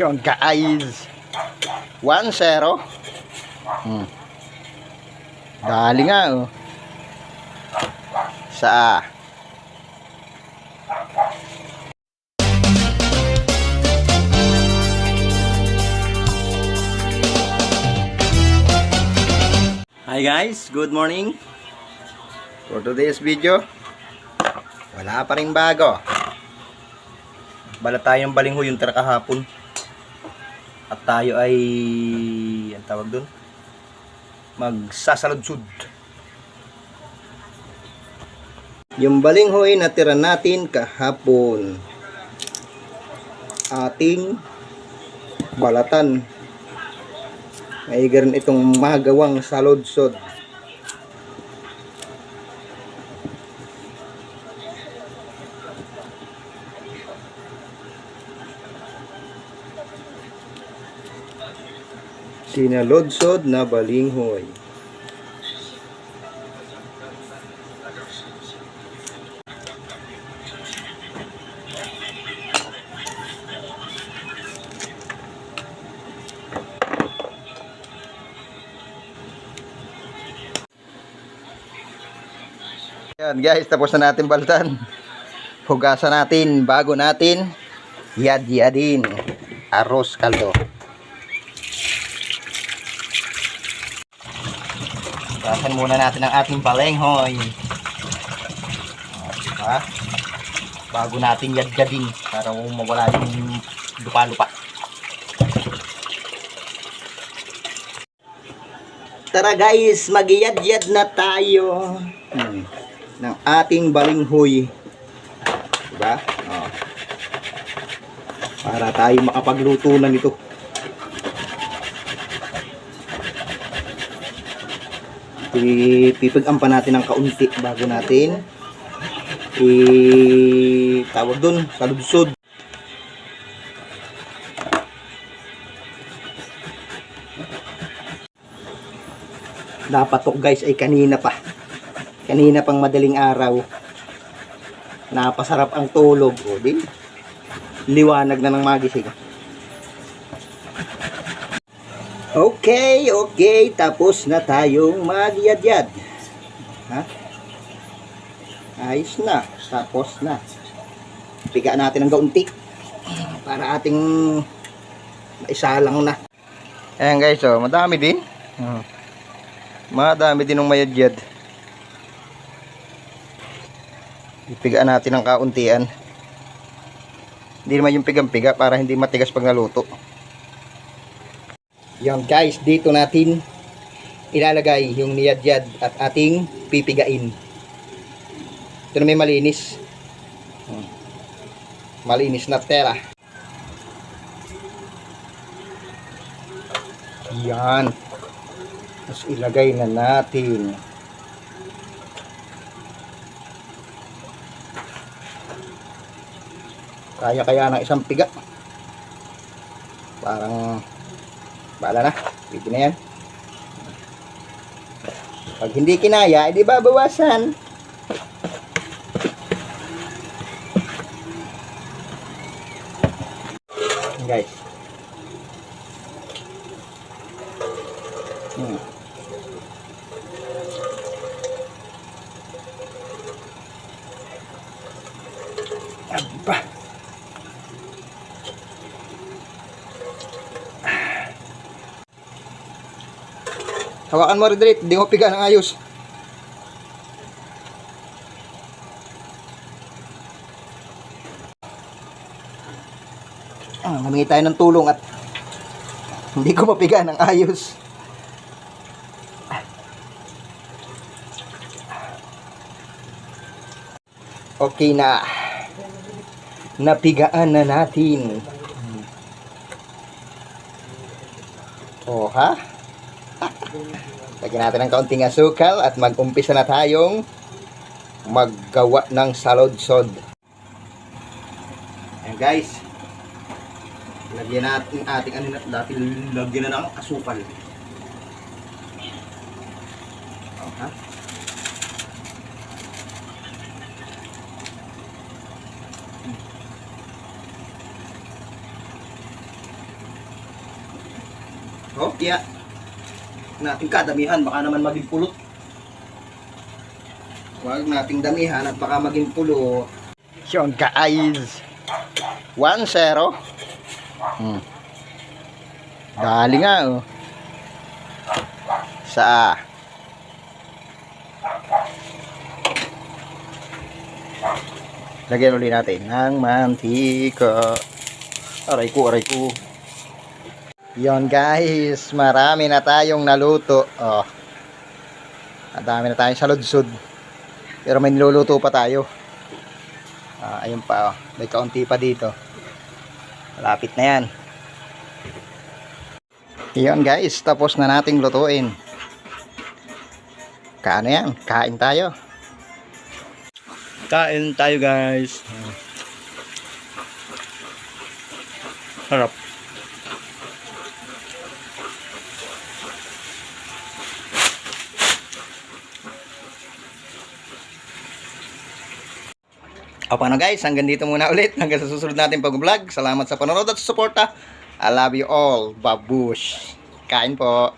Yun guys. 1-0. Hmm. Dali nga oh. Sa Hi guys, good morning. For today's video, wala pa rin bago. Bala tayong balingho yung tara kahapon. At tayo ay, ang tawag dun? Magsasaludsud. Yung balinghoy na tira natin kahapon. Ating balatan. Maigaran itong magawang saludsod. Sinalodsod na balinghoy. Yan guys, tapos na natin baltan. Hugasan natin bago natin yad-yadin. Arroz kaldo. Hugasan muna natin ang ating balenghoy. Diba? Bago natin yad-yadin para mawala yung lupa-lupa. Tara guys, magyad-yad na tayo. Hmm. Ng ating balinghoy. Diba? Oh. Para tayo makapagluto na nito. Pipigam pa natin ng kaunti bago natin i tawag dun, saludsod. Dapat to guys ay kanina pa. Kanina pang madaling araw. Napasarap ang tulog. O di, liwanag na ng magising. Okay, okay. Tapos na tayong magyadyad. Ha? Ayos na. Tapos na. Piga natin ng gaunti. Para ating maisalang na. Ayan guys, oh, madami din. Hmm. Madami din ng mayadyad. Ipigaan natin ng kauntian. Hindi naman yung pigang-piga para hindi matigas pag naluto. Yan guys, dito natin ilalagay yung niyadyad at ating pipigain. Ito na may malinis. Hmm. Malinis na tela. Yan. Tapos ilagay na natin. Kaya kaya ng isang piga. Parang Baala na. Pwede na yan. Pag hindi kinaya, edi babawasan. Hawakan mo rin hindi mo piga ng ayos. Ah, namingi tayo ng tulong at hindi ko mapiga ng ayos. Okay na. Napigaan na natin. Oh, ha? Lagyan natin ng kaunting asukal at mag-umpisa na tayong maggawa ng salod-sod. Ayan guys. Lagyan natin ating ano dati lagyan na ng asukal. Oh? Oh, kaya natin kadamihan, baka naman maging pulot. Huwag nating damihan at baka maging pulot. Yun guys. 1-0. Hmm. Dali nga oh. Sa Lagyan ulit natin ng mantika. Aray ko, aray ko. Yon guys, marami na tayong naluto. Oh. Ang dami na tayong saludsod. Pero may niluluto pa tayo. Ah, ayun pa, oh. may kaunti pa dito. Malapit na yan. Yon guys, tapos na nating lutuin. Kaano yan? Kain tayo. Kain tayo guys. Harap. O paano guys, hanggang dito muna ulit. Hanggang sa susunod natin pag-vlog. Salamat sa panonood at suporta. I love you all. Babush. Kain po.